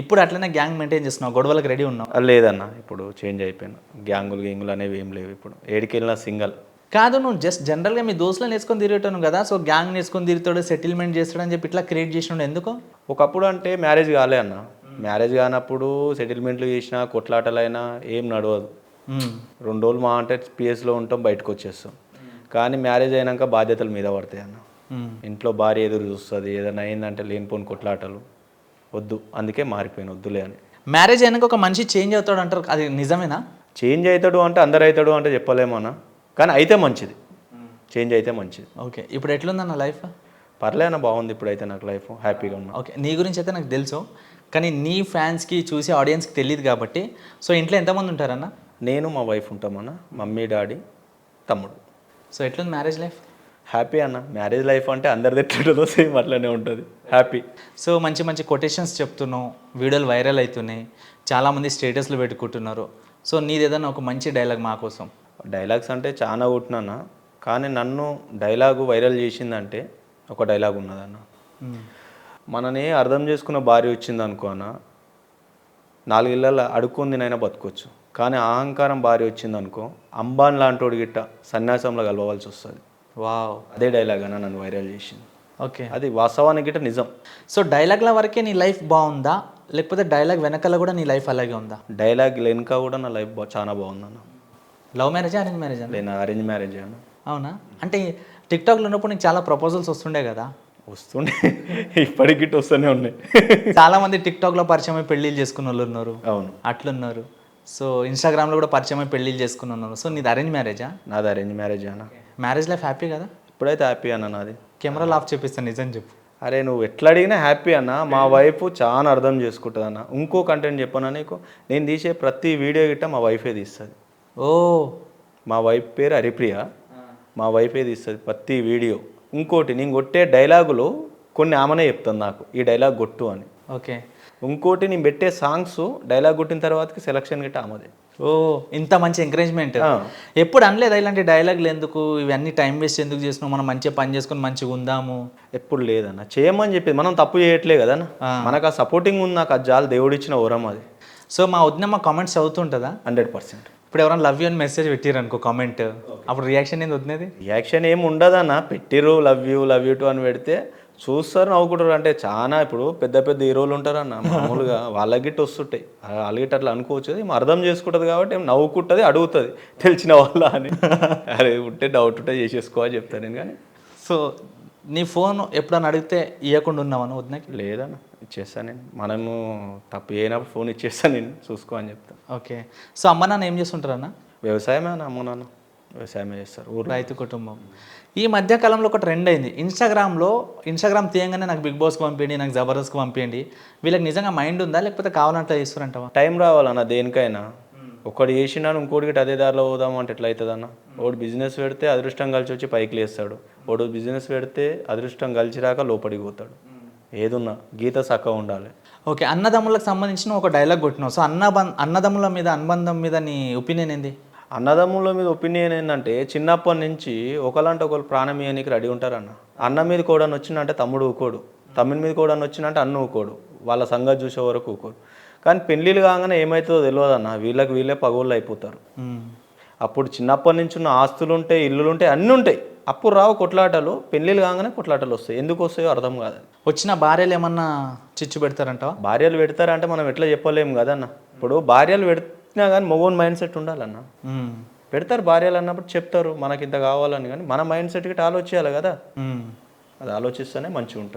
ఇప్పుడు అట్లనే gang maintain చేస్తున్నావు గొడవలకు రెడీ ఉన్నావు. లేదన్న ఇప్పుడు చేంజ్ అయిపోయాను గ్యాంగులు గ్యాంగులు అనేవి ఏం లేవు ఇప్పుడు. ఏడికి వెళ్ళినా సింగల్ కాదు నువ్వు జస్ట్ జనరల్గా మీ దోస్తులను వేసుకొని తిరిగేటాను కదా సో గ్యాంగ్ వేసుకొని తిరుగుతాడు సెటిల్మెంట్ చేస్తాడని చెప్పి ఇట్లా క్రియేట్ చేసినాడు ఎందుకు? ఒకప్పుడు అంటే మ్యారేజ్ కాలే అన్న. మ్యారేజ్ కానప్పుడు సెటిల్మెంట్లు చేసినా కొట్లాటలైనా ఏం నడవదు. రెండు రోజులు మా అంటే పిఎస్లో ఉంటాం బయటకు వచ్చేస్తాం. కానీ మ్యారేజ్ అయినాక బాధ్యతలు మీద పడతాయి అన్న. ఇంట్లో భార్య ఎదురు చూస్తుంది ఏదైనా అయిందంటే లేనిపోని కొట్లాటలు. వద్దు అందుకే మారిపోయాను వద్దులే అని. మ్యారేజ్ అయినాక ఒక మనిషి చేంజ్ అవుతాడు అంటారు అది నిజమేనా? చేంజ్ అవుతాడు అంటే అందరు అవుతాడు అంటే చెప్పలేమన్నా కానీ అయితే మంచిది. చేంజ్ అయితే మంచిది. ఓకే ఇప్పుడు ఎట్లుందన్న లైఫ్ పర్లే అన్న బాగుంది ఇప్పుడైతే నాకు లైఫ్ హ్యాపీగా ఉన్నా. ఓకే నీ గురించి అయితే నాకు తెలుసు కానీ నీ ఫ్యాన్స్కి చూసి ఆడియన్స్కి తెలియదు కాబట్టి సో ఇంట్లో ఎంతమంది ఉంటారన్న? నేను మా వైఫ్ ఉంటామన్న మమ్మీ డాడీ తమ్ముడు. సో ఎట్లుంది మ్యారేజ్ లైఫ్ హ్యాపీ అన్న. మ్యారేజ్ లైఫ్ అంటే అందరిది ఎట్లుంటుందో సేమ్ అట్లనే ఉంటుంది. హ్యాపీ సో మంచి మంచి కొటేషన్స్ చెప్తున్నావు. వీడియోలు వైరల్ అవుతున్నాయి. చాలామంది స్టేటస్లు పెట్టుకుంటున్నారు. సో నీది ఏదైనా ఒక మంచి డైలాగ్ మా కోసం. డైలాగ్స్ అంటే చాలా కొట్టినాన్న. కానీ నన్ను డైలాగు వైరల్ చేసిందంటే ఒక డైలాగ్ ఉన్నదన్న. మనని అర్థం చేసుకున్న భార్య వచ్చింది అనుకో అన్న. నాలుగిళ్ళ అడుక్కుంది నైనా బతకొచ్చు. కానీ అహంకారం భార్య వచ్చింది అనుకో అంబాన్ లాంటోడు గిట్ట సన్యాసంలో కలవవలసి వస్తుంది. వావ్. అదే డైలాగ్ అన్న నన్ను వైరల్ చేసింది. ఓకే. అది వాస్తవానికి గిట్ట నిజం. సో డైలాగ్ల వరకే నీ లైఫ్ బాగుందా? లేకపోతే డైలాగ్ వెనకాల కూడా నీ లైఫ్ అలాగే ఉందా? డైలాగ్ వెనుక కూడా నా లైఫ్ చాలా బాగుందన్న. లవ్ మ్యారేజా అరేంజ్ మ్యారేజా నేను అరేంజ్ మ్యారేజ్ అన్న. అవునా? అంటే టిక్టాక్లో ఉన్నప్పుడు నీకు చాలా ప్రపోజల్స్ వస్తుండే కదా? వస్తుండే. ఇప్పటికి వస్తూనే ఉన్నాయి. చాలా మంది టిక్టాక్లో పరిచయం అయి పెళ్ళిళ్ళు చేసుకున్న వాళ్ళు ఉన్నారు. అవును. అట్లున్నారు. సో ఇన్స్టాగ్రామ్లో కూడా పరిచయం అయి పెళ్ళిళ్ళు చేసుకుని ఉన్నారు. సో నీది అరేంజ్ మ్యారేజా నాది అరేంజ్ మ్యారేజ్ అన్న. మ్యారేజ్ లైఫ్ హ్యాపీ కదా? ఇప్పుడైతే హ్యాపీ అన్న నాది. కెమెరాలు ఆఫ్ చేపిస్తాను నిజం చెప్పు. అరే నువ్వు ఎట్లా అడిగినా హ్యాపీ అన్న. మా వైఫ్ చాలా అర్థం చేసుకుంటుంది అన్న. ఇంకో కంటెంట్ చెప్పనా నీకు? నేను తీసే ప్రతి వీడియో గిట్ట మా వైఫే తీస్తుంది. ఓ. మా వైఫ్ పేరు హరిప్రియ. మా వైఫే తీస్తుంది ప్రతి వీడియో ఇంకోటి నేను కొట్టే డైలాగులు కొన్ని ఆమెనే చెప్తాను నాకు. ఈ డైలాగ్ కొట్టు అని. ఓకే. ఇంకోటి నేను పెట్టే సాంగ్స్ డైలాగ్ కొట్టిన తర్వాతకి సెలక్షన్ గిట్ట ఆమెదే. ఓ ఇంత మంచి ఎంకరేజ్మెంట్ ఆ. ఎప్పుడు అనలేదు ఇలాంటి డైలాగులు ఎందుకు? ఇవన్నీ టైం వేస్ట్ ఎందుకు చేసినావు మనం మంచిగా పని చేసుకొని మంచిగా ఉందాము. ఎప్పుడు లేదన్న. చేయమని చెప్పేది. మనం తప్పు చేయట్లే కదన్న. మనకు ఆ సపోర్టింగ్ ఉంది నాకు అది చాలు. దేవుడిచ్చిన వరం అది. సో మా వదిన మా కామెంట్స్ చదువుతుంటుందా? Hundred percent. ఇప్పుడు ఎవరైనా లవ్ యూ అని మెసేజ్ పెట్టారు అనుకో కామెంట్ అప్పుడు రియాక్షన్ ఏంది వదినది? రియాక్షన్ ఏమి ఉండదన్న. పెట్టిరు love you love you too అని పెడితే చూస్తారు నవ్వుకుంటారు. అంటే చాలా ఇప్పుడు పెద్ద పెద్ద హీరోలు ఉంటారన్న మామూలుగా వాళ్ళకి గిట్ట వస్తుంటాయి. వాళ్ళకి గిట్ట అట్లా అనుకోవచ్చు. అది ఏం అర్థం చేసుకుంటుంది కాబట్టి ఏం నవ్వుకుంటుంది అడుగుతుంది. తెలిసిన వాళ్ళ అని. అరే ఉంటే డౌట్ ఉంటే చేసేసుకోవాలి చెప్తాను నేను కానీ. సో నీ ఫోన్ ఎప్పుడన్నా అడిగితే ఇవ్వకుండా ఉన్నావా వదినకి? లేదన్న ఇచ్చేస్తాను నేను. మనము తప్పు చేయనప్పుడు ఫోన్ ఇచ్చేస్తాను నేను. చూసుకో అని చెప్తాను ఓకే. సో అమ్మ నాన్న ఏం చేస్తుంటారన్న? వ్యవసాయమే అన్న అమ్మ నాన్న? వ్యవసాయమే చేస్తారు? ఊరు రైతు కుటుంబం. ఈ మధ్య కాలంలో ఒక ట్రెండ్ అయింది. ఇన్స్టాగ్రామ్లో ఇన్స్టాగ్రామ్ తీయంగానే నాకు బిగ్ బాస్కి పంపించండి నాకు జబర్దస్త్కి పంపించండి వీళ్ళకి నిజంగా మైండ్ ఉందా? లేకపోతే కావాలంటే చేస్తారంటావా? టైం రావాలన్న దేనికైనా. ఒకటి చేసినాను ఇంకోటికి అదే దారిలో పోదాం అంటే ఎట్లా అవుతుంది అన్న ఒకటి బిజినెస్ పెడితే అదృష్టం కలిసి వచ్చి పైకి లేస్తాడు. ఒకడు బిజినెస్ పెడితే అదృష్టం కలిసి రాక లోపలికి పోతాడు. ఏదున్నా గీత చక్కగా ఉండాలి. ఓకే అన్నదమ్ములకు సంబంధించిన ఒక డైలాగ్ కొట్టినావు. సో అన్న అన్నదమ్ముల మీద అనుబంధం మీద నీ ఒపీనియన్ ఏంది? అన్నదమ్ముల మీద ఒపీనియన్ ఏంటంటే చిన్నప్పటి నుంచి ఒకలంటే ఒకరు ప్రాణం ఇయ్యనికి రెడీ ఉంటారన్న. అన్న మీద కూడా వచ్చిందంటే తమ్ముడు ఊకోడు. తమ్ముని మీద కూడా వచ్చిందంటే అన్న ఊకోడు. వాళ్ళ సంగతి చూసే వరకు ఊకోడు. కానీ పెళ్ళిళ్ళు కాగానే ఏమవుతుందో తెలియదు అన్న వీళ్ళకి వీళ్ళే పగోళ్ళు అయిపోతారు. అప్పుడు చిన్నప్పటి నుంచి ఉన్న ఆస్తులు ఉంటాయి ఇల్లులు ఉంటాయి అన్నీ ఉంటాయి. అప్పుడు రావు కొట్లాటలు పెళ్ళిళ్ళు కాగానే కొట్లాటలు వస్తాయి. ఎందుకు వస్తాయో అర్థం కాదు వచ్చిన భార్యలు ఏమన్నా చిచ్చు పెడతారంటావా? భార్యలు పెడతారంటే మనం ఎట్లా చెప్పలేము కదన్న. ఇప్పుడు భార్యలు పెడినా కానీ మగోని మైండ్ సెట్ ఉండాలన్న. పెడతారు భార్యలు అన్నప్పుడు చెప్తారు మనకి ఇంత కావాలని కానీ మన మైండ్ సెట్కి ఆలోచించాలి కదా. అది ఆలోచిస్తేనే మంచిగా ఉంటుంది